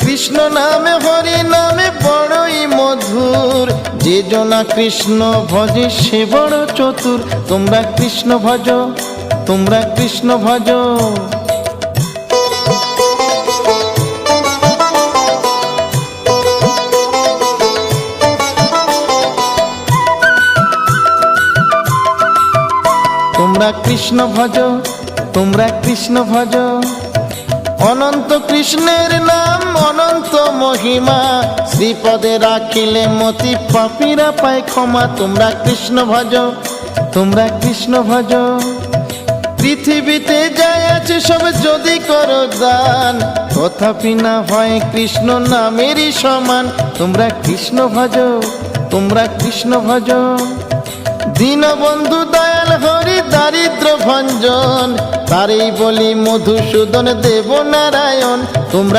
কৃষ্ণ নামে, হরি নামে বড়ই মধুর। যে জনা কৃষ্ণ ভজে, সে বড় চতুর। তোমরা কৃষ্ণ ভজ, তোমরা কৃষ্ণ ভজ। তোমরা কৃষ্ণ ভজ, তোমরা কৃষ্ণ ভজ। অনন্ত কৃষ্ণের নাম, অনন্ত মহিমা। শ্রীপদে রাখিলে মতি পাপীরা পায় ক্ষমা। তোমরা কৃষ্ণ ভজ, তোমরা কৃষ্ণ ভজ। পৃথিবীতে যাই আছে সব যদি করো দান। তথাপি না হয় কৃষ্ণ নামেরই সমান। তোমরা কৃষ্ণ ভজ, তোমরা কৃষ্ণ ভজ। দীনবন্ধু দয়াল হরি দারিদ্র ভঞ্জন তারই বলি মধুসূদন দেব নারায়ণ তোমরা